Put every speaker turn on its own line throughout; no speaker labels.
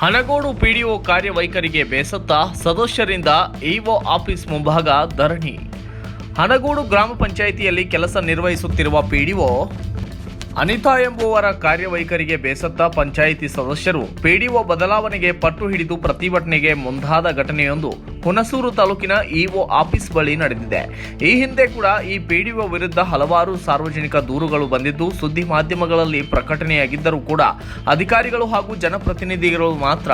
Hanagodu PDO ಕಾರ್ಯವೈಖರಿಗೆ ಬೇಸತ್ತ ಸದಸ್ಯರಿಂದ EO office ಮುಂಭಾಗ ಧರಣಿ. ಹನಗೋಡು ಗ್ರಾಮ ಪಂಚಾಯಿತಿಯಲ್ಲಿ ಕೆಲಸ ನಿರ್ವಹಿಸುತ್ತಿರುವ ಪಿಡಿಒ ಅನಿತಾ ಎಂಬುವರ ಕಾರ್ಯವೈಖರಿಗೆ ಬೇಸತ್ತ ಪಂಚಾಯಿತಿ ಸದಸ್ಯರು ಪಿಡಿಒ ಬದಲಾವಣೆಗೆ ಪಟ್ಟು ಹಿಡಿದು ಪ್ರತಿಭಟನೆಗೆ ಮುಂದಾದ ಘಟನೆಯೊಂದು ಹುಣಸೂರು ತಾಲೂಕಿನ ಇಒ ಆಫೀಸ್ ಬಳಿ ನಡೆದಿದೆ. ಈ ಹಿಂದೆ ಕೂಡ ಈ ಪಿಡಿಒ ವಿರುದ್ಧ ಹಲವಾರು ಸಾರ್ವಜನಿಕ ದೂರುಗಳು ಬಂದಿದ್ದು, ಸುದ್ದಿ ಮಾಧ್ಯಮಗಳಲ್ಲಿ ಪ್ರಕಟಣೆಯಾಗಿದ್ದರೂ ಕೂಡ ಅಧಿಕಾರಿಗಳು ಹಾಗೂ ಜನಪ್ರತಿನಿಧಿಗಳು ಮಾತ್ರ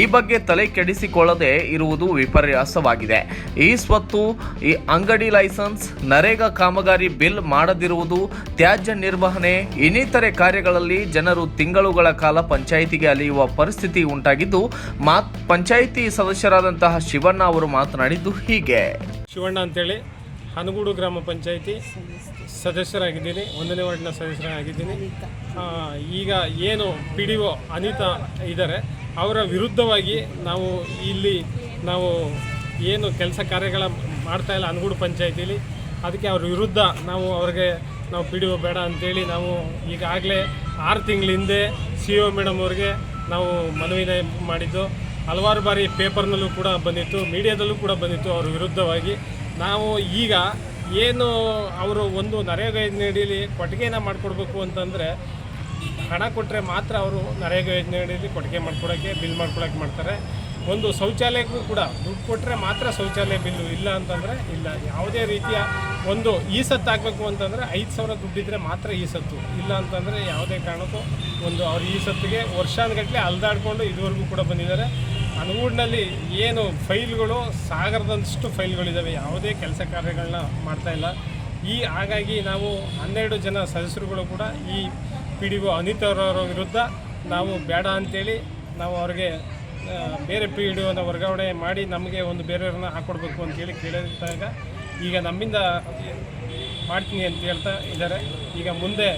ಈ ಬಗ್ಗೆ ತಲೆ ಕೆಡಿಸಿಕೊಳ್ಳದೆ ಇರುವುದು ವಿಪರ್ಯಾಸವಾಗಿದೆ. ಈ ಸ್ವತ್ತು, ಈ ಅಂಗಡಿ ಲೈಸೆನ್ಸ್, ನರೇಗಾ ಕಾಮಗಾರಿ ಬಿಲ್ ಮಾಡದಿರುವುದು ತ್ಯಾಜ್ಯ ನಿರ್ವಹಣೆ ಇನ್ನಿತರೆ ಕಾರ್ಯಗಳಲ್ಲಿ ಜನರು ತಿಂಗಳುಗಳ ಕಾಲ ಪಂಚಾಯಿತಿಗೆ ಅಲಿಯುವ ಪರಿಸ್ಥಿತಿ ಉಂಟಾಗಿದ್ದು, ಮಾತ್, ಪಂಚಾಯಿತಿ ಸದಸ್ಯರಾದಂತಹ ಶಿವಣ್ಣ ಅವರು ಮಾತನಾಡಿದ್ದು ಹೀಗೆ.
ಶಿವಣ್ಣ ಅಂತೇಳಿ, ಹನಗೂಡು ಗ್ರಾಮ ಪಂಚಾಯಿತಿ ಸದಸ್ಯರಾಗಿದ್ದೀನಿ, ಒಂದನೇ ವಾರ್ಡ್ನ ಸದಸ್ಯರಾಗಿದ್ದೀನಿ. ಈಗ ಏನು ಪಿ ಡಿ ಒ ಅನಿತಾ ಇದ್ದಾರೆ, ಅವರ ವಿರುದ್ಧವಾಗಿ ನಾವು ಇಲ್ಲಿ ನಾವು ಏನು ಕೆಲಸ ಕಾರ್ಯಗಳ ಮಾಡ್ತಾ ಇಲ್ಲ ಹನಗೂಡು ಪಂಚಾಯಿತಿಲಿ ಅದಕ್ಕೆ ಅವ್ರ ವಿರುದ್ಧ ನಾವು ಅವ್ರಿಗೆ ನಾವು ಪಿ ಡಿ ಒ ಬೇಡ ಅಂತೇಳಿ ನಾವು ಈಗಾಗಲೇ ಆರು ತಿಂಗಳ ಹಿಂದೆ ಸಿ ಒ ಮೇಡಮ್ ಅವ್ರಿಗೆ ನಾವು ಮನವಿನ ಮಾಡಿದ್ದು. ಹಲವಾರು ಬಾರಿ ಪೇಪರ್ನಲ್ಲೂ ಕೂಡ ಬಂದಿತ್ತು, ಮೀಡಿಯಾದಲ್ಲೂ ಕೂಡ ಬಂದಿತ್ತು ಅವ್ರ ವಿರುದ್ಧವಾಗಿ. ನಾವು ಈಗ ಏನು ಅವರು ಒಂದು ನರೇಗಾ ಯೋಜನೆಯಡಿಯಲ್ಲಿ ಕೊಟ್ಟಿಗೆನ ಮಾಡಿಕೊಡ್ಬೇಕು ಅಂತಂದರೆ ಹಣ ಕೊಟ್ಟರೆ ಮಾತ್ರ ಅವರು ನರೇಗಾ ಯೋಜನೆಯಡಿಯಲ್ಲಿ ಕೊಟ್ಟಿಗೆ ಮಾಡ್ಕೊಡೋಕ್ಕೆ, ಬಿಲ್ ಮಾಡ್ಕೊಡೋಕ್ಕೆ ಮಾಡ್ತಾರೆ. ಒಂದು ಶೌಚಾಲಯಕ್ಕೂ ಕೂಡ ದುಡ್ಡು ಕೊಟ್ಟರೆ ಮಾತ್ರ ಶೌಚಾಲಯ ಬಿಲ್ಲು ಇಲ್ಲ ಅಂತಂದರೆ ಇಲ್ಲ. ಯಾವುದೇ ರೀತಿಯ ಒಂದು ಈ ಸತ್ತು ಆಗಬೇಕು ಅಂತಂದರೆ ಐದು ಸಾವಿರ ದುಡ್ಡಿದ್ರೆ ಮಾತ್ರ ಈ ಸತ್ತು. ಇಲ್ಲ ಅಂತಂದರೆ ಯಾವುದೇ ಕಾರಣಕ್ಕೂ ಒಂದು ಅವ್ರ ಈ ಸತ್ತಿಗೆ ವರ್ಷಾನುಗಟ್ಟಲೆ ಅಲ್ದಾಡ್ಕೊಂಡು ಇದುವರೆಗೂ ಕೂಡ ಬಂದಿದ್ದಾರೆ. ಅನುಗೂಡಿನಲ್ಲಿ ಏನು ಫೈಲ್ಗಳು ಸಾಗರದಷ್ಟು ಫೈಲ್ಗಳಿದ್ದಾವೆ ಯಾವುದೇ ಕೆಲಸ ಕಾರ್ಯಗಳನ್ನ ಮಾಡ್ತಾ ಇಲ್ಲ. ಈ ಹಾಗಾಗಿ ನಾವು ಹನ್ನೆರಡು ಜನ ಸದಸ್ಯರುಗಳು ಕೂಡ ಈ ಪಿ ಡಿ ಒ ಅನಿತರವರ ವಿರುದ್ಧ ನಾವು ಬೇಡ ಅಂತೇಳಿ ನಾವು ಅವ್ರಿಗೆ ಬೇರೆ ಪಿ ಡಿ ಒನ ವರ್ಗಾವಣೆ ಮಾಡಿ ನಮಗೆ ಒಂದು ಬೇರೆಯವ್ರನ್ನ ಹಾಕ್ಕೊಡ್ಬೇಕು ಅಂತೇಳಿ ಕೇಳಿದಾಗ ಈಗ ನಮ್ಮಿಂದ ಮಾಡ್ತೀನಿ ಅಂತ ಹೇಳ್ತಾ ಇದ್ದಾರೆ. ಈಗ ಮುಂದೆ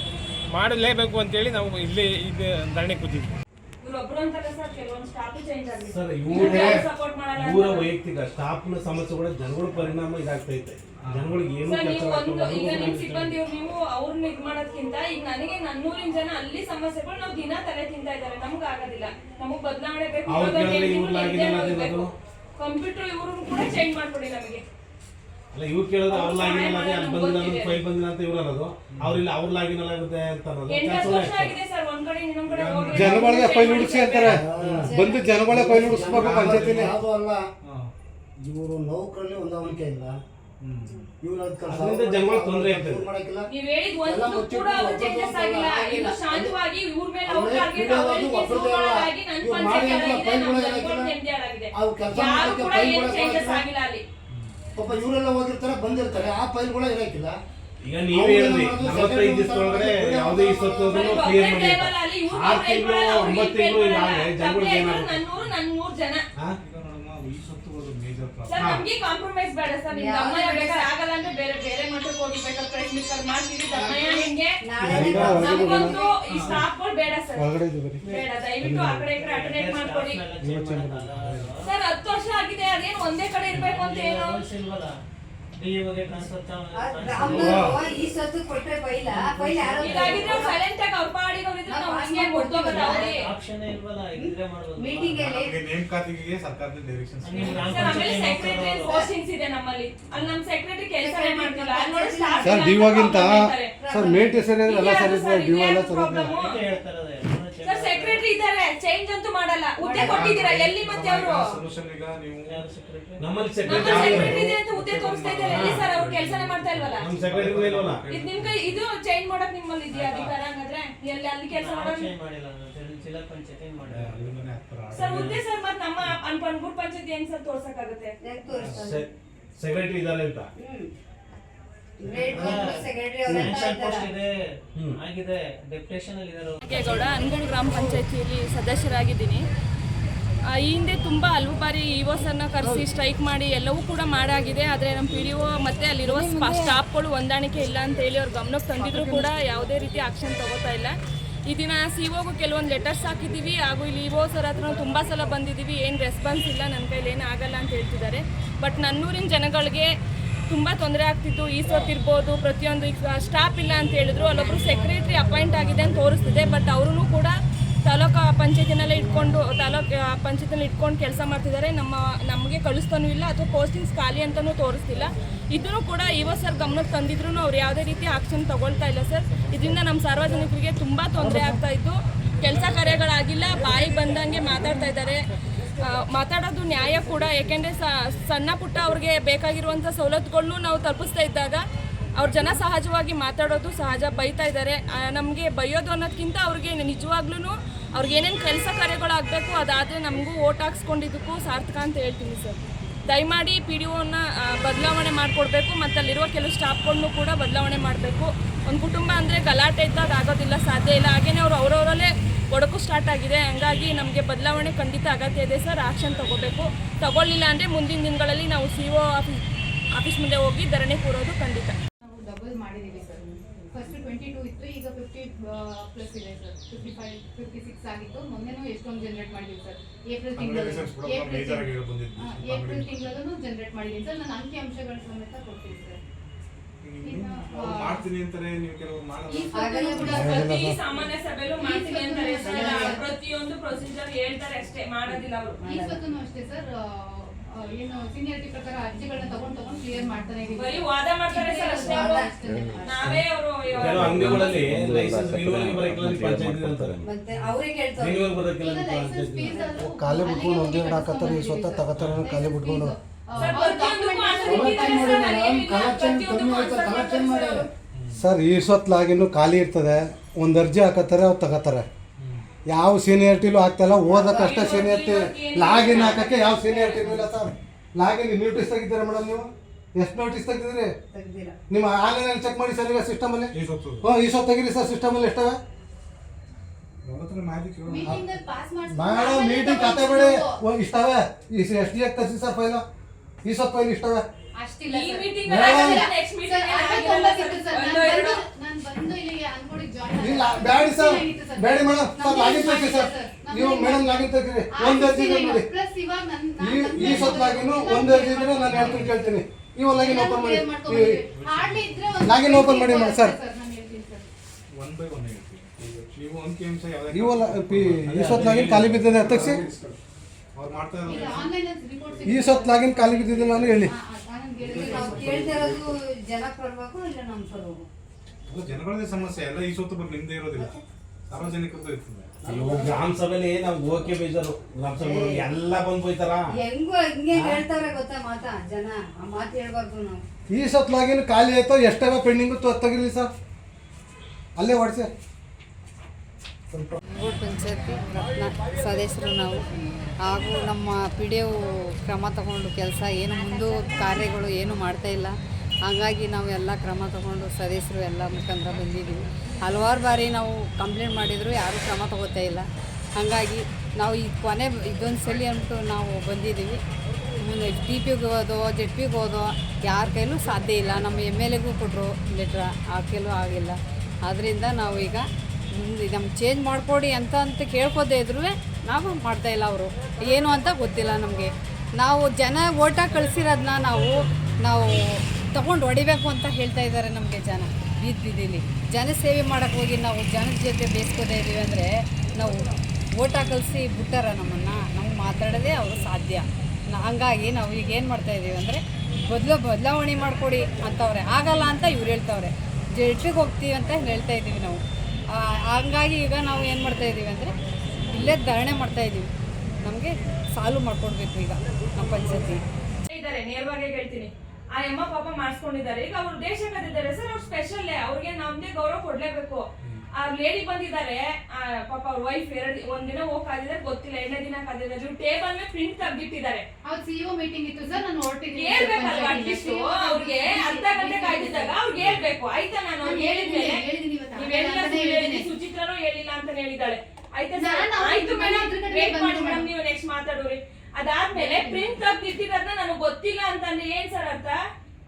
ಮಾಡಲೇಬೇಕು ಅಂತೇಳಿ ನಾವು ಇಲ್ಲಿ ಇದು ಧರಣಿ ಕೂತಿದ್ವಿ.
ಸರ್
ಇವರೇ
ಸಪೋರ್ಟ್
ಇವರ. ವೈಯಕ್ತಿಕ ಸ್ಟಾಫ್ನ ಸಮಸ್ಯೆ ಕೂಡ ಜನಗಳ ಪರಿಣಾಮ ಇದಾಗ್ತೈತೆ. ಜನಗಳಿಗೆ ಏನು ಕೆಲಸ
ನೀವು ಈಗ ನಿಮ್
ಮಾಡ್ಕೊಂಡು
ಸಿಬ್ಬಂದಿಯವ್ರು ನೀವು ಅವ್ರನ್ನ ಇದ್ ಮಾಡೋದ್ಕಿಂತ ಈಗ ನನಗೆ ನನ್ನೂರಿನ ಜನ ಅಲ್ಲಿ ಸಮಸ್ಯೆಗಳು ನಾವು ದಿನ ತಲೆ ತಿಂತಾ ಇದ್ದಾರೆ. ನಮ್ಗೆ ಆಗೋದಿಲ್ಲ. ನಮಗ್ ಬದಲಾವಣೆ ಬೇಕು. ಕಂಪ್ಯೂಟರ್ ಇವ್ರು ಕೂಡ ಚೇಂಜ್ ಮಾಡ್ಕೊಡಿ ನಮಗೆ.
ಅಲ್ಲ ಇವ್ರು ಕೇಳಿದ್ರೆ ಅವ್ರ ಲಾಗಿನ್ ಅದೇ ಅಲ್ಲಿ ಬಂದಿಲ್ಲ ಫೈಲ್ ಬಂದಿಲ್ಲ ಅಂತ ಇವ್ರು ಅನ್ನೋದು ಅವ್ರಿಲ್ಲ ಅವ್ರ ಲಾಗಿನ್ ಆಗುತ್ತೆ ಅಂತ ಅನ್ನೋದು ಕೆಲ್ಸ
ಆಗಿದೆ ಸರ್ ಒಂದ್ ಕಡೆ ಇನ್ನೊಂದ್ ಕಡೆ ಹೋಗಿ
ಜನಗಳಿಗೆ ಫೈಲ್ ಹುಡುಕ್ಸಿ ಅಂತಾರೆ. ಬಂದು ಜನಗಳೇ ಫೈಲ್ ಹುಡುಕ್ಸ್ಬೇಕು ಪಂಚಾಯತಿನೇ.
ಅದು ಅಲ್ಲ ಇವರು ನೌಕರಲ್ಲಿ ಹೊಂದಾಣಿಕೆ ಇಲ್ಲ. ಇವ್ರು ಅದ್ ಕೆಲ್ಸ
ಅದರಿಂದ ಜನಗಳಿಗೆ ತೊಂದ್ರೆ ಆಗ್ತದೆ.
ಮಾಡಕ್ಕಿಲ್ಲ.
ನೀವ್ ಹೇಳಿದ್ ಒಂದು ಕೂಡ ಅವ್ರು ಚೇಂಜಸ್ ಆಗಿಲ್ಲ. ಶಾಂತವಾಗಿ ಇವ್ರ ಮೇಲೆ ಅವ್ರ ಟಾರ್ಗೆಟ್ ನನ್ ಪಂಚಾಯತ್
ಮಾಡಿ
ಆಗಿದೆ, ನಮ್. ನೆಮ್ಮದಿ ಯಾರು ಕೂಡ ಏನ್ ಚೇಂಜಸ್ ಆಗಿಲ್ಲ ಅಲ್ಲಿ.
ಪಾಪ ಇವರೆಲ್ಲ ಹೋಗಿರ್ತಾರೆ ಬಂದಿರ್ತಾರೆ ಆ ಫೈಲ್ಗಳ ಇರಕ್ಕಿಲ್ಲ
ಈಗ ನೀವೇ ಹೇಳಿದ್ರಿ ನಲವತ್ತೈದು ದಿವಸದೊಳಗಡೆ ಯಾವುದೇ
ಬರೀ
ಕ್ಲಿಯರ್ ಮಾಡಿ ಆರು ತಿಂಗಳು ಒಂಬತ್ತು ತಿಂಗಳು
ಹೇಳ್ಕೊಳಲ್ಲ.
ಜನಗಳಿಗೆ ಏನಾಗುತ್ತೆ
ಸರ್ ನಮ್ಗೆ ಕಾಂಪ್ರಮೈಸ್ ಬೇಡ ಸರ್. ನಿಮ್ ದಮ್ಮಯ್ಯ ಬೇಕಾದ್ರೆ ಆಗಲ್ಲ ಅಂದ್ರೆ ಬೇರೆ ಬೇರೆ ಮಠಕ್ಕೆ ಹೋಗಿ ಬೇಕಾದ್ರೆ ಮೀಟ್ ಮಾಡ್ತೀವಿ. ದಮ್ಮಯ್ಯ ಹಿಂಗೆ ನಮ್ಗಂತೂ ಈ ಸ್ಟಾಫ್ಗಳು ಬೇಡ ಸರ್.
ಒಳಗಡೆ ಇದು ಬರೀ
ಬೇಡ. ದಯವಿಟ್ಟು ಆ ಕಡೆ ಈ ಕಡೆ ಮಾಡ್ಕೊಡಿ ಸರ್ ಹತ್ತು ವರ್ಷ ಆಗಿದೆ. ಅದೇನು ಒಂದೇ ಕಡೆ ಇರ್ಬೇಕು ಅಂತ ಏನು?
ಈ ಸತ್ತು ಕೊಟ್ರೆ ಬೈಲ ಬೈಲ ಯಾರೋ
ಇದಾಗಿದ್ರೆ ಸೈಲೆಂಟ್ ಆಗಿ ಅವ್ರ ಪಾಡಿಗೆ ಅವ್ರಿದ್ರೆ ನಾವು ಹಂಗೆ ಮುಗ್ದೋಗೋದು ಅವ್ರಿಗೆ?
ಮೀಟಿಂಗ್ ಅಲ್ಲಿ
ನೇಮಕಾತಿಗೆ ಸರ್ಕಾರದ ಡೈರೆಕ್ಷನ್ಸ್
ಸರ್ ಆಮೇಲೆ ಸೆಕ್ರೆಟರಿ ಪೋಸ್ಟಿಂಗ್ಸ್ ಇದೆ ನಮ್ಮಲ್ಲಿ. ಅಲ್ಲಿ ನಮ್ಮ ಸೆಕ್ರೆಟರಿ ಕೆಲಸನೇ ಮಾಡ್ತಿಲ್ಲ? ಅಲ್ಲಿ ನೋಡಿ staff
ಸರ್ ಮೇಟ್ ಹೆಸರು ಎಲ್ಲ ಸರಿ ಡಿವ ಎಲ್ಲ ಸರ್
problem? ಇದ್ದಾರೆ. ಚೇಂಜ್ ಅಂತೂ ಮಾಡಲ್ಲ. ಹುದ್ದೆ ಕೊಟ್ಟಿದ್ದೀರಾ? ಎಲ್ಲಿ ಮತ್ತೆ ಅವರು?
ಸೊಲ್ಯೂಷನ್ ಈಗ ನೀವು
ನಮ್ಮಲ್ಲಿ ಸೆಕ್ರೆಟರಿ
ಇದೆ ಅಂತ ಹುದ್ದೆ ತೋರಿಸ್ತಾ ಇದ್ದಾರೆ. ಎಲ್ಲಿ ಸರ್ ಅವ್ರು ಕೆಲಸನೇ ಮಾಡ್ತಾ ಇಲ್ವಲ್ಲ?
ನಮ್ಮ ಸೆಕ್ರೆಟರಿ ಇಲ್ವಲ್ಲ?
ಇದು ನಿಮ್ಮ ಕೈ ಇದು ಚೇಂಜ್ ಮಾಡಕ್ ನಿಮ್ಮಲ್ಲಿ ಇದೆಯಾ ಅಧಿಕಾರ ಹಾಗಾದ್ರೆ? ಎಲ್ಲಿ ಅಲ್ಲಿ ಕೆಲಸ ಮಾಡೋದು
ಅಲ್ಲಿಂದನೇ ಹತ್ತರ
ಸರ್ ಹುದ್ದೆ ಸರ್ ಮತ್ತೆ ನಮ್ಮ ಅನ್ಪನ್ಪುರ್ ಪಂಚಾಯತಿ ಹೆಂಗ್ ಸರ್ ತೋರ್ಸಕ್ಕಾಗುತ್ತೆ.
ಸೆಕ್ರೆಟರಿ
ಇದ್ದಾರೆ
ಅಂತ?
ಗೌಡ ಅನ್ಗಡ್ ಗ್ರಾಮ ಪಂಚಾಯತಿಯಲ್ಲಿ ಸದಸ್ಯರಾಗಿದ್ದೀನಿ. ಆ, ಈ ಹಿಂದೆ ತುಂಬ ಹಲವು ಬಾರಿ ಇಒಸನ್ನು ಕರೆಸಿ ಸ್ಟ್ರೈಕ್ ಮಾಡಿ ಎಲ್ಲವೂ ಕೂಡ ಮಾಡಾಗಿದೆ. ಆದರೆ ನಮ್ಮ ಪಿ ಡಿ ಒ ಮತ್ತು ಅಲ್ಲಿರುವ ಸ್ಪಾ- ಸ್ಟಾಫ್ಗಳು ಹೊಂದಾಣಿಕೆ ಇಲ್ಲ ಅಂತ ಹೇಳಿ ಅವ್ರ ಗಮನಕ್ಕೆ ತಂದಿದ್ರು ಕೂಡ ಯಾವುದೇ ರೀತಿ ಆಕ್ಷನ್ ತಗೋತಾ ಇಲ್ಲ. ಈ ದಿನ ಸಿ ಒಗೂ ಕೆಲವೊಂದು ಲೆಟರ್ಸ್ ಹಾಕಿದ್ದೀವಿ. ಹಾಗೂ ಇಲ್ಲಿ ಇ ಸರ್ ಹತ್ರ ತುಂಬ ಸಲ ಬಂದಿದ್ದೀವಿ. ಏನು ರೆಸ್ಪಾನ್ಸ್ ಇಲ್ಲ ನನ್ನ ಕೈಲಿ ಏನು ಆಗಲ್ಲ ಅಂತ ಹೇಳ್ತಿದ್ದಾರೆ. ಬಟ್ ನನ್ನೂರಿನ ಜನಗಳಿಗೆ ತುಂಬ ತೊಂದರೆ ಆಗ್ತಿತ್ತು, ಈ ಸೊತ್ತಿರ್ಬೋದು ಪ್ರತಿಯೊಂದು ಈಗ ಸ್ಟಾಫ್ ಇಲ್ಲ ಅಂತ ಹೇಳಿದ್ರು, ಅಲ್ಲೊಬ್ರು ಸೆಕ್ರೆಟ್ರಿ ಅಪಾಯಿಂಟ್ ಆಗಿದೆ ಅಂತ ತೋರಿಸ್ತಿದೆ ಬಟ್ ಅವರು ಕೂಡ ತಾಲೂಕು ಪಂಚಾಯತಿನಲ್ಲೇ ಇಟ್ಕೊಂಡು, ತಾಲೂಕು ಪಂಚಾಯತಿನಲ್ಲಿ ಇಟ್ಕೊಂಡು ಕೆಲಸ ಮಾಡ್ತಿದ್ದಾರೆ. ನಮ್ಮ, ನಮಗೆ ಕಳಿಸ್ತಾನೂ ಇಲ್ಲ, ಅಥವಾ ಪೋಸ್ಟಿಂಗ್ಸ್ ಖಾಲಿ ಅಂತಲೂ ತೋರಿಸ್ತಿಲ್ಲ. ಇದನ್ನು ಕೂಡ ಇವತ್ತು ಸರ್ ಗಮನಕ್ಕೆ ತಂದಿದ್ರು ಅವ್ರು ಯಾವುದೇ ರೀತಿ ಆಕ್ಷನ್ ತಗೊಳ್ತಾ ಇಲ್ಲ ಸರ್ ಇದರಿಂದ ನಮ್ಮ ಸಾರ್ವಜನಿಕರಿಗೆ ತುಂಬ ತೊಂದರೆ ಆಗ್ತಾ ಇತ್ತು. ಕೆಲಸ ಕಾರ್ಯಗಳಾಗಿಲ್ಲ, ಬಾಯಿ ಬಂದಂಗೆ ಮಾತಾಡ್ತಾ ಇದ್ದಾರೆ. ಮಾತಾಡೋದು ನ್ಯಾಯ ಕೂಡ, ಯಾಕೆಂದರೆ ಸಣ್ಣ ಪುಟ್ಟ ಅವ್ರಿಗೆ ಬೇಕಾಗಿರುವಂಥ ಸವಲತ್ತುಗಳನ್ನು ನಾವು ತಲುಪಿಸ್ತಾ ಇದ್ದಾಗ ಅವ್ರ ಜನ ಸಹಜವಾಗಿ ಮಾತಾಡೋದು ಸಹಜ ಬೈತಾ ಇದ್ದಾರೆ. ನಮಗೆ ಬೈಯೋದು ಅನ್ನೋದಕ್ಕಿಂತ ಅವ್ರಿಗೆ ನಿಜವಾಗ್ಲೂ ಅವ್ರಿಗೆ ಏನೇನು ಕೆಲಸ ಕಾರ್ಯಗಳಾಗಬೇಕು ಅದಾದರೆ ನಮಗೂ ಓಟ್ ಹಾಕ್ಸ್ಕೊಂಡಿದ್ದಕ್ಕೂ ಸಾರ್ಥಕ ಅಂತ ಹೇಳ್ತೀನಿ ಸರ್. ದಯಮಾಡಿ ಪಿ ಡಿ ಒನ ಬದಲಾವಣೆ ಮಾಡಿಕೊಡ್ಬೇಕು ಮತ್ತು ಅಲ್ಲಿರುವ ಕೆಲವು ಸ್ಟಾಫ್ಗಳನ್ನು ಕೂಡ ಬದಲಾವಣೆ ಮಾಡಬೇಕು. ಒಂದು ಕುಟುಂಬ ಅಂದರೆ ಗಲಾಟೆ ಇದ್ದಾಗ ಆಗೋದಿಲ್ಲ, ಸಾಧ್ಯ ಇಲ್ಲ. ಹಾಗೇ ಅವರು ಅವರವರಲ್ಲೇ ಒಡಕು ಸ್ಟಾರ್ಟ್ ಆಗಿದೆ. ಹಂಗಾಗಿ ನಮಗೆ ಬದಲಾವಣೆ ಖಂಡಿತ ಅಗತ್ಯ ಇದೆ ಸರ್. ಆಕ್ಷನ್ ತಗೋಬೇಕು. ತಗೊಳ್ಳಿಲ್ಲ ಅಂದರೆ ಮುಂದಿನ ದಿನಗಳಲ್ಲಿ ನಾವು ಸಿ ಒ ಆಫೀಸ್ ಆಫೀಸ್ ಮುಂದೆ ಹೋಗಿ ಧರಣಿ ಕೂರೋದು ಖಂಡಿತ.
ನಾವು ಡಬಲ್ ಮಾಡಿದ್ದೀವಿ ಸರ್. ಫಸ್ಟ್ ಟ್ವೆಂಟಿ ಟೂ ಇತ್ತು ಈಗ ಫಿಫ್ಟಿ ಪ್ಲಸ್ ಇದೆ sir. Fifty five fifty six ಆಗಿತ್ತು. ಮೊನ್ನೆನೂ ಎಷ್ಟೊಂದು ಜನರೇಟ್ ಮಾಡಿದ್ದೀವಿ ಸರ್. ಏಪ್ರಿಲ್ ತಿಂಗಳು. ಏಪ್ರಿಲ್ ತಿಂಗಳಲ್ಲೂ ಜನರೇಟ್ ಮಾಡಿದ್ದೀನಿ ಸರ್. ನಾನು ಅಂಕಿ ಅಂಶಗಳ ಸಮೇತ ಕೊಡ್ತೀನಿ ಸರ್.
ಮಾಡ್ತೀನಿ ಅಂತಾರೆ ನೀವು
ಕೆಲವು
ಪ್ರತಿ ಸಾಮಾನ್ಯ ಸಭೆಲೂ ಮಾಡ್ತೀನಿ ಅಂತಾರೆ. ಸರ್ ಪ್ರತಿಯೊಂದು ಪ್ರೊಸೀಜರ್ ಹೇಳ್ತಾರೆ ಅಷ್ಟೇ ಮಾಡೋದಿಲ್ಲ ಅವರು.
ಈ ಅಷ್ಟೇ ಸರ್ ಏನು ಸೀನಿಯರಿಟಿ ಪ್ರಕಾರ ಅರ್ಜಿಗಳನ್ನ ತಗೊಂಡ್ ತಗೊಂಡ್ ಕ್ಲಿಯರ್ ಮಾಡ್ತಾನೆ
ಬರೀ ವಾದ ಮಾಡ್ತಾರೆ ಸರ್ ಅಷ್ಟೇ ಅವ್ರು. ನಾವೇ ಅವರು
ಕೆಲವು ಅಂಗಡಿಗಳಲ್ಲಿ ಲೈಸೆನ್ಸ್ ರಿನ್ಯೂವಲ್ಗೆ ಬರೋಕ್ಕಿಲ್ಲ ಪಂಚಾಯತ್ ಅಂತಾರೆ.
ಮತ್ತೆ ಅವ್ರಿಗೆ ಹೇಳ್ತಾರೆ
ರಿನ್ಯೂವಲ್ ಬರೋಕ್ಕಿಲ್ಲ
ಈಗ ಲೈಸೆನ್ಸ್
ಪಂಚಾಯತಿ
ಫೀಸ್ ಅದು
ಖಾಲಿ ಬಿಟ್ಕೊಂಡು ಒಂದೇ ಹಾಕತ್ತಾರೆ ಈ ಸ್ವತಃ ತಗೋತಾರೆ ಖಾಲಿ ಬಿಟ್ಕೊಂಡು
ಸರ್ ಸರ್,
ಈ ಸ್ವತ್ಲಾಗಿನ್ನು ಖಾಲಿ ಇರ್ತದೆ. ಒಂದು ಅರ್ಜಿ ಹಾಕತ್ತಾರೆ ಅವ್ರು ತಗೋತಾರೆ. ಯಾವ ಸೀನಿಯರ್ಟಿಲು ಆಗ್ತಾಯಿಲ್ಲ ಓದಕ್ಕಷ್ಟೇ ಸೀನಿಯರ್ಟಿ ಲಾಗಿನ್ ಹಾಕಕ್ಕೆ ಯಾವ ಸೀನಿಯರ್ಟಿ ಇಲ್ಲ ಸರ್ ಲಾಗಿನ್ ನೋಟಿಸ್ ತೆಗಿದ್ದೀರಾ ಮೇಡಮ್ ನೀವು? ಎಷ್ಟು ನೋಟಿಸ್ ತೆಗ್ದಿದ್ರಿ
ತೆಗ್ದಿಲ್ಲ.
ನಿಮ್ಮ ಆನ್ಲೈನಲ್ಲಿ ಚೆಕ್ ಮಾಡಿ ಸರ್ ಈಗ ಸಿಸ್ಟಮಲ್ಲಿ
ಈ ಸೊತ್ತು.
ಹ್ಞೂ ಈ ಸ್ವತ್ತು ತೆಗೀರಿ ಸರ್ ಸಿಸ್ಟಮಲ್ಲಿ ಎಷ್ಟವೆ
ಅಲ್ಲಿ
ಮೇಡಮ್ ಮೀಟಿಂಗ್ ಕತೆ ಬೇಡ. ಓ, ಇಷ್ಟವೆ ಈ ಎಷ್ಟು ಡಿ ತರಿಸಿ ಸರ್ ಫೈಲು ಈ ಸ್ವತ್ತು ಫೈಲ್ ಇಷ್ಟವೆ
ಅಷ್ಟಿಲ್ಲ
ಈ
ಸರ್.
meeting
madam.
ಅಲ್ಲಿ next
ಸರ್,
meeting ಅಲ್ಲಿ
ಅರವತ್ತೊಂಬತ್ತು
ಆಗಿರಲ್ಲ
ಇತ್ತು
ಸರ್.
ಸರ್.
ಒಂದೋ
ನಾನ್
ಎರಡೋ.
ಬಂದು- ನಾನ್ ಬಂದು ಇಲ್ಲಿಗೆ ಅನ್ಕೊಂಡಿದ್ದು join
ಇಲ್ಲ. ಬೇಡಿ ಸರ್. ಬೇಡಿ ಮೇಡಮ್ ಸರ್ ಲಾಗಿನ್ ನೀವು ಮೇಡಮ್ ಲಾಗಿನ್ ತೆಗೀರಿ
ಆ
ಒಂದು ಅರ್ಜಿ
ಸಿಕ್ಸ್ಟೀನ್
ನೋಡಿ
ಪ್ಲಸ್ ಇವಾಗ ನನ್-
ಈ ಈ ಸ್ವತ್ತು ಲಾಗಿನ್ ಒಂದು ಅರ್ಜಿ ಇದ್ರೆ ನಾನು ಹೇಳ್ತೀನಿ ಕೇಳ್ತೀನಿ ನೀವು ಲಾಗಿನ್ ಓಪನ್ ಮಾಡಿ.
ಇದ್ರೆ ಒಂದು
open ಮಾಡಿ ಮಾಡಿ ಸರ್.
ನಾನು ಹೇಳ್ತೀನಿ ಸರ್.
ಒನ್ ಬೈ ಒನ್ ಹೇಳ್ತೀವಿ ಈಗ ನೀವು ಅಂಕಿಅಂಶ ಯಾವುದೇ
ಇವು ಈ ಸೊತ್ ಲಾಗಿನ್ ಖಾಲಿ ಬಿದ್ದಿದೆ ತೆಗ್ಸಿ
ಅವ್ರು ಮಾಡ್ತಾ ಇರೋದು
ಈ ಸೊತ್ ಲಾಗಿನ್ ಖಾಲಿ ಬಿದ್ದಿದೆ ನಾನು ಹೇಳಿ
ನಾವು ಕೇಳ್ತಾ ಇರೋದು ಜನ ಕೊಡ್ಬೇಕು ಇಲ್ಲ ನಮ್ಮ ಕೊಡ್ಬೇಕು?
ಅದು ಜನಗಳದೇ ಸಮಸ್ಯೆ ಎಲ್ಲ ಈ ಸೊತ್ತು ಬಗ್ಗೆ ನಿಮ್ದೇ ಇರೋದಿಲ್ಲ. ಸಾರ್ವಜನಿಕರದ್ದು ಇರ್ತದೆ.
ಇವು ಗ್ರಾಮ ಸಭೆಲಿ ನಾವು ಓಕೆ ಬೇಜಾರು. ಗ್ರಾಮ ಸಭೆ ಎಲ್ಲ ಬಂದು ಹೋಯ್ತಾರ?
ಹೆಂಗೋ ಹಿಂಗೆ ಹೇಳ್ತಾವ್ರೆ ಗೊತ್ತಾ ಮಾತಾ ಜನ? ಆ ಮಾತು ಹೇಳ್ಬಾರ್ದು ನಾವು.
ಈ ಸತ್ಲಾಗಿನ ಲಾಗಿನ್ ಖಾಲಿ ಆಯ್ತು ಎಷ್ಟವ ಪೆಂಡಿಂಗು ತೆಗಿರಿ ಸರ್? ಅಲ್ಲೇ ಹೊಡ್ಸಿ
ಪಂಚಾಯತಿ ರತ್ನ ಸದಸ್ಯರು ನಾವು. ಹಾಗೂ ನಮ್ಮ ಪಿ ಡಿ ಒ ಕ್ರಮ ತಗೊಂಡು ಕೆಲಸ ಏನು ಮುಂದೆ ಕಾರ್ಯಗಳು ಏನು ಮಾಡ್ತಾ ಇಲ್ಲ. ಹಾಗಾಗಿ ನಾವು ಎಲ್ಲ ಕ್ರಮ ತಗೊಂಡು ಸದಸ್ಯರು ಎಲ್ಲ ಮುಖಾಂತರ ಬಂದಿದ್ದೀವಿ. ಹಲವಾರು ಬಾರಿ ನಾವು ಕಂಪ್ಲೇಂಟ್ ಮಾಡಿದರೂ, ಯಾರೂ ಕ್ರಮ ತಗೋತಾ ಇಲ್ಲ. ಹಾಗಾಗಿ ನಾವು ಈ ಕೊನೆ ಇದೊಂದು ಸಲ ಅಂದ್ಬಿಟ್ಟು ನಾವು ಬಂದಿದ್ದೀವಿ. ಮುಂದೆ ಟಿ ಪಿಗೆ ಹೋದೋ ಜೆಡ್ ಪಿಗೆ ಹೋದೋ ಯಾರ ಕೈಲೂ ಸಾಧ್ಯ ಇಲ್ಲ. ನಮ್ಮ ಎಂ ಎಲ್ ಎಗೂ ಕೊಟ್ಟರು ಲೆಟ್ರ್ ಆ ಕೈಲೂ ಆಗಿಲ್ಲ. ಆದ್ದರಿಂದ ನಾವು ಈಗ ನಮ್ಗೆ ಚೇಂಜ್ ಮಾಡಿಕೊಡಿ ಅಂತ ಅಂತ ಕೇಳ್ಕೋದೇ ಇದ್ರು ನಾವು ಮಾಡ್ತಾ ಇಲ್ಲ ಅವರು. ಏನು ಅಂತ ಗೊತ್ತಿಲ್ಲ ನಮಗೆ. ನಾವು ಜನ ಓಟ ಕಳಿಸಿರೋದನ್ನ ನಾವು ನಾವು ತಗೊಂಡು ಹೊಡಿಬೇಕು ಅಂತ ಹೇಳ್ತಾ ಇದ್ದಾರೆ ನಮಗೆ ಜನ. ಬೀದಿ ಬೀದಿಲಿ. ಜನ ಸೇವೆ ಮಾಡೋಕ್ಕೆ ಹೋಗಿ ನಾವು ಜನದ ಜೊತೆ ಬೇಯಿಸ್ಕೋತಾ ಇದ್ದೀವಿ ಅಂದರೆ ನಾವು ಓಟ ಕಲಿಸಿ ಬಿಟ್ಟಾರ ನಮ್ಮನ್ನು. ನಮ್ಗೆ ಮಾತಾಡೋದೇ ಅವರು ಸಾಧ್ಯ. ಹಂಗಾಗಿ ನಾವು ಈಗ ಏನು ಮಾಡ್ತಾ ಇದ್ದೀವಿ ಅಂದರೆ ಬದಲು ಬದಲಾವಣೆ ಮಾಡಿಕೊಡಿ ಅಂತವ್ರೆ. ಆಗಲ್ಲ ಅಂತ ಇವ್ರು ಹೇಳ್ತವ್ರೆ. ಜೆಟ್ರಿಗೆ ಹೋಗ್ತೀವಿ ಅಂತ ಹೇಳ್ತಾ ಇದ್ದೀವಿ ನಾವು. ಹಂಗಾಗಿ ಈಗ ನಾವು ಏನು ಮಾಡ್ತಾ ಇದ್ದೀವಿ ಅಂದರೆ ಇಲ್ಲೇ ಧರಣೆ ಮಾಡ್ತಾ ಇದ್ದೀವಿ ನಮಗೆ ಸಾಲು ಮಾಡ್ಕೊಡ್ಬೇಕು ಈಗ ನಮ್ಮ ಪಂಚಾಯತಿ.
ಇದ್ದಾರೆ ನೇರವಾಗಿ ಹೇಳ್ತೀನಿ. ಆ ಅಮ್ಮ ಪಾಪ ಮಾಡಿಸ್ಕೊಂಡಿದ್ದಾರೆ. ಈಗ ಅವ್ರು ದೇಶ ಕದಿದ್ದಾರೆ ಸರ್ ಅವ್ರು ಸ್ಪೆಷಲ್ ಅವ್ರಿಗೆ ನಮ್ದೇ ಗೌರವ ಕೊಡ್ಲೇಬೇಕು. ಆ ಲೇಡಿ ಬಂದಿದ್ದಾರೆ. ಆ, ಪಾಪ ಅವ್ರ ವೈಫ್ ಎರಡ್ ಒಂದ್ ದಿನ ಹೋಗ್ ಕಾದಿದ್ದಾರೆ ಗೊತ್ತಿಲ್ಲ. ಎರಡನೇ ದಿನ ಕಾದಿದ್ದಾರೆ ಟೇಬಲ್ ಮೇಲೆ ಪ್ರಿಂಟ್ ತೆಗ್ದಿಟ್ಟಿದ್ದಾರೆ.
ಅವ್ರು ಸಿಇಒ ಮೀಟಿಂಗ್ ಇತ್ತು ಸರ್ ನಾನು ಹೊರಟಿದ್ದೀನಿ
ಹೇಳ್ಬೇಕಲ್ವಾ? ಅಟ್ಲೀಸ್ಟ್ ಅವ್ರಿಗೆ ಅರ್ಧ ಗಂಟೆ ಕಾಯ್ದಿದ್ದಾಗ ಅವ್ರಿಗೆ ಹೇಳ್ಬೇಕು. ಆಯ್ತಾ ನಾನು ಅವ್ರಿಗೆ ಹೇಳಿದ್ಮೇಲೆ? ಹೇಳಿಲ್ಲ ಅಂತ ಹೇಳಿದಾಳೆ ಆಯ್ತಾ
ನಾನು ಅವ್ರ
ಆಯ್ತು ಮೇಡಮ್ ವೇಟ್ ಮಾಡಿ ಮೇಡಮ್ ನೀವು ನೆಕ್ಸ್ಟ್ ಮಾತಾಡೋರಿ. ಅದಾದ್ಮೇಲೆ ಪ್ರಿಂಟ್ ಆಗಿ ನಿಂತಿರೋದ್ನ ನನಗೆ ಗೊತ್ತಿಲ್ಲ ಅಂತಂದ್ರೆ ಏನ್ ಸರ್ ಅರ್ಥ?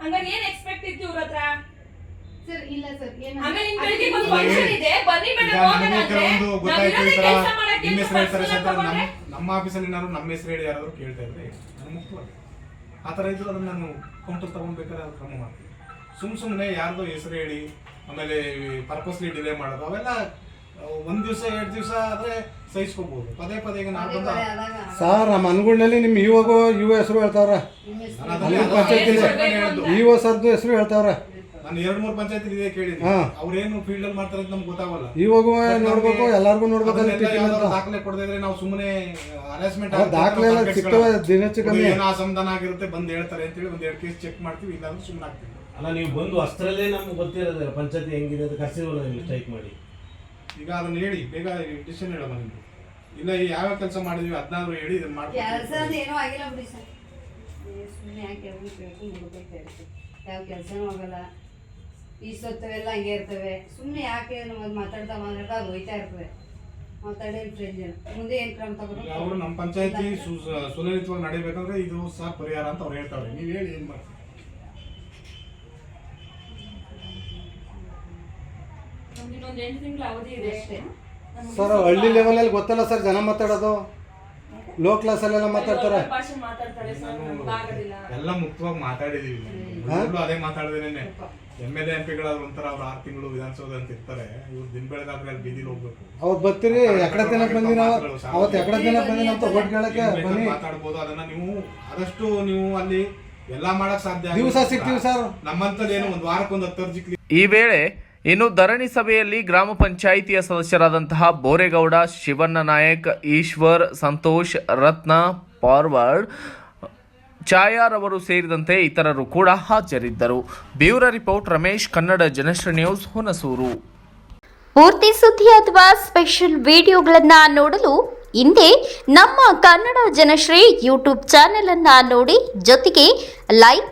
ಹಂಗಾಗಿ ಏನ್ ಎಕ್ಸ್ಪೆಕ್ಟ್ ಇತ್ತು ಇವ್ರ ಹತ್ರ?
ಸರ್ ಇಲ್ಲ ಸರ್ ಏನು
ಆಮೇಲೆ ನಿಮ್ ಬೆಳಿಗ್ಗೆ ಒಂದು ಫಂಕ್ಷನ್ ಇದೆ. ಬನ್ನಿ
ಈಗ
ಮೇಡಮ್ ಹೋಗೋಣ ಅಂದ್ರೆ
ಕೆಲವೊಂದು
ನಾವ್
ಗೊತ್ತಾಯ್ತು ಈ
ಇರೋದೇ ಮಾಡಕ್ಕೆ
ನಿಮ್ಮ ಹೆಸರು ಹೇಳ್ತಾರೆ ಸರ್ ನಮ್ಮ
ತಗೊಂಡ್ರೆ?
ನಮ್ಮ ಆಫೀಸಲ್ಲಿ ಏನಾದ್ರು ನಮ್ಮ ಹೆಸರು ಹೇಳಿ ಯಾರಾದ್ರು ಕೇಳ್ತಾ ಇದ್ರೆ ನಾನು ಮುಕ್ತವಾಗಿ ಆ ಥರ ಇದ್ರು ಅದನ್ನ ನಾನು ಕೌಂಟರ್ ತಗೊಂಡ್ಬೇಕಾದ್ರೆ ಅದು ಕ್ರಮ ಮಾಡ್ತೀನಿ. ಸುಮ್ ಸುಮ್ಮನೆ ಯಾರ್ದೋ ಹೆಸರು ಹೇಳಿ ಆಮೇಲೆ ಪರ್ಪಸ್ಲಿ ಡಿಲೇ ಮಾಡೋದು ಅವೆಲ್ಲ ಒಂದ್ ದಿವಸ ಎರಡು ದಿವಸ ಆದ್ರೆ ಸಹಿಸ್ಕೋಬಹುದು ಪದೇ ಪದೇ ಈಗ ನಾವು ಬಂದ
ಸರ್ ನಮ್ಮ ಅನ್ಗುಳ್ನಲ್ಲಿ ನಿಮ್ಮ ಇವಾಗ ಯುವ ಹೆಸರು ಹೇಳ್ತಾವ್ರೆ? ಅಲ್ಲಿ ಪಂಚಾಯ್ತಿಲಿ ಇವ ಸರ್ದು ಹೆಸರು ಹೇಳ್ತಾವ್ರೆ?
ನಾನು ಎರಡ್ ಮೂರು ಪಂಚಾಯತ್ ಇದೆ ಕೇಳಿದ್ವಿ
ಹಾ.
ಅವ್ರೇನು ಫೀಲ್ಡ್ ಅಲ್ಲಿ ಮಾಡ್ತಾರೆ ಅಂತ ನಮ್ಗೆ ಗೊತ್ತಾಗಲ್ಲ.
ಇವಾಗ ನೋಡ್ಬೇಕು ಎಲ್ಲಾರ್ಗು ನೋಡ್ಬೇಕಲ್ಲ
ಅದನ್ನೆಲ್ಲ
ಟಿಕೆಟ್
ಯಾವ್ದಾದ್ರು
ಅಂತ.
ದಾಖಲೆ ಕೊಡದೇ ಇದ್ರೆ ನಾವು ಸುಮ್ಮನೆ ಹರಾಸ್ಮೆಂಟ್
ಆ ದಾಖಲೆ ಎಲ್ಲ ಸಿಗ್ತವೆ ದಿನಚ್ಚು ಕಮ್ಮಿ.
ಏನೋ ಅಸಮಾಧಾನ ಆಗಿರುತ್ತೆ ಬಂದ್ ಹೇಳ್ತಾರೆ ಅಂತೇಳಿ ಒಂದ್ ಎರಡು ಕೇಸ್ ಚೆಕ್ ಮಾಡ್ತೀವಿ ಇಲ್ಲಾಂದ್ರೆ ಸುಮ್ಮನೆ ಆಗ್ತೀವಿ
ಅಲ್ಲ ನೀವು ಬಂದು ಅಷ್ಟರಲ್ಲೇ ನಮ್ಗೆ ಗೊತ್ತಿರೋದಿಲ್ಲ ಪಂಚಾಯತಿ ಹೆಂಗಿದೆ ಅದು ಕಸಿರೋಲ್ಲ ನೀವು ಸ್ಟ್ರೈಕ್ ಮಾಡಿ.
ಈಗ ಅದನ್ನ ಹೇಳಿ ಬೇಗ ಡಿಸಿಷನ್ ಹೇಳಮ್ಮ ನಿಮ್ದು ಇಲ್ಲ ಈ ಯಾವ ಕೆಲಸ ಮಾಡಿದ್ವಿ ಅದನ್ನಾದ್ರೂ ಹೇಳಿ ಇದನ್ನ
ಕೆಲಸ
ಮಾಡ್ತೀವಿ
ಏನೂ ಆಗಿಲ್ಲ ಬಿಡಿ ಸರ್. ಸುಮ್ಮನೆ ಯಾಕೆ ಕೇಳ್ಕೊಂಡು ಹುಡುಕ್ತಾ ಯಾವ ಕೆಲಸನೂ ಆಗಲ್ಲ. ಈ ಸೊತ್ತವೆಲ್ಲ ಹಂಗೆ ಇರ್ತವೆ. ಸುಮ್ಮನೆ ಯಾಕೆ ನಾವು ಅದು ಮಾತಾಡ್ತಾ ಮಾತಾಡ್ತಾ ಅದು ಹೋಯ್ತಾ ಇರ್ತವೆ ಮಾತಾಡಿ ಮುಂದೆ ಏನು ಕ್ರಮ
ಅವರು ನಮ್ಮ ಪಂಚಾಯತಿ ಸುಲಲಿತವಾಗಿ ನಡೀಬೇಕಂದ್ರೆ ಇದು ಸಹ ಪರಿಹಾರ ಅಂತ ಅವ್ರು ಹೇಳ್ತಾರೆ. ನೀವು ಹೇಳಿ ಏನ್ ಮಾಡ್ತೀವಿ
ನಮ್ಗೆ ಇನ್ನೊಂದು ಎಂಟು ತಿಂಗಳ ಅವಧಿ ಇದೆ ಅಷ್ಟೇ.
ಸರ್
ಹಳ್ಳಿ
ಹಳ್ಳಿ ಲೆವೆಲಲ್ಲಿ ಗೊತ್ತಲ್ಲ ಸರ್ ಜನ ಮಾತಾಡೋದು? ಲೋ ಕ್ಲಾಸಲ್ಲೆಲ್ಲ ಮಾತಾಡ್ತಾರೆ.
ಭಾಷೆ ಮಾತಾಡ್ತಾರೆ ಸರ್ ಆಗೋದಿಲ್ಲ.
ಎಲ್ಲ ಮುಕ್ತವಾಗಿ ಮಾತಾಡಿದೀವಿ ಮೊದಲು ಅದೇ ಮಾತಾಡಿದೇನೆ ಎಂ ಎಲ್ ಎಂ ಪಿಗಳಾದ್ರು ಒಂಥರ ಅವ್ರು ಆರು ತಿಂಗಳು ವಿಧಾನಸೌಧ ಅಂತ ಇರ್ತಾರೆ. ಇವ್ರು ದಿನ ಬೆಳಗಾದ್ರೆ ಅಲ್ಲಿ ಬೀದಿಲಿ ಹೋಗ್ಬೇಕು.
ಅವತ್ತು ಬರ್ತೀರಿ. ಎಕಡೆ ದಿನಕ್ಕೆ ಬಂದಿ ನಾವು? ಅವತ್ತು ಎಕಡೆ ದಿನ ಬಂದಿ ಅಂತ ಓಟ್ ಕೇಳಕ್ಕೆ ಬನ್ನಿ.
ಮಾತಾಡ್ಬೋದು. ಅದನ್ನ ನೀವು ಆದಷ್ಟು ನೀವು ಅಲ್ಲಿ ಎಲ್ಲ ಮಾಡಕ್ ಸಾಧ್ಯ
ದಿವಸ. ಸಿಗ್ತೀವಿ ಸರ್
ನಮ್ಮಂತಲ್ಲಿ ಏನು ಒಂದ್ ವಾರಕ್ಕೊಂದು ಹತ್ತು ಅರ್ಜಿ
ಈ ವೇಳೆ ಇನ್ನು ಧರಣಿ ಸಭೆಯಲ್ಲಿ ಗ್ರಾಮ ಪಂಚಾಯಿತಿಯ ಸದಸ್ಯರಾದಂತಹ ಬೋರೇಗೌಡ, ಶಿವಣ್ಣ ನಾಯಕ್, ಈಶ್ವರ್, ಸಂತೋಷ್, ರತ್ನ ಫಾರ್ವರ್ಡ್ ಛಾಯಾರವರು ಸೇರಿದಂತೆ ಇತರರು ಕೂಡ ಹಾಜರಿದ್ದರು. Bureau report, Ramesh, Kannada Janashree news, Hunsur.
ಪೂರ್ತಿ ಸುದ್ದಿ ಅಥವಾ ಸ್ಪೆಷಲ್ ವಿಡಿಯೋಗಳನ್ನು ನೋಡಲು ಹಿಂದೆ ನಮ್ಮ ಕನ್ನಡ ಜನಶ್ರೀ ಯೂಟ್ಯೂಬ್ ಚಾನೆಲ್ ಅನ್ನ ನೋಡಿ ಜೊತೆಗೆ ಲೈಕ್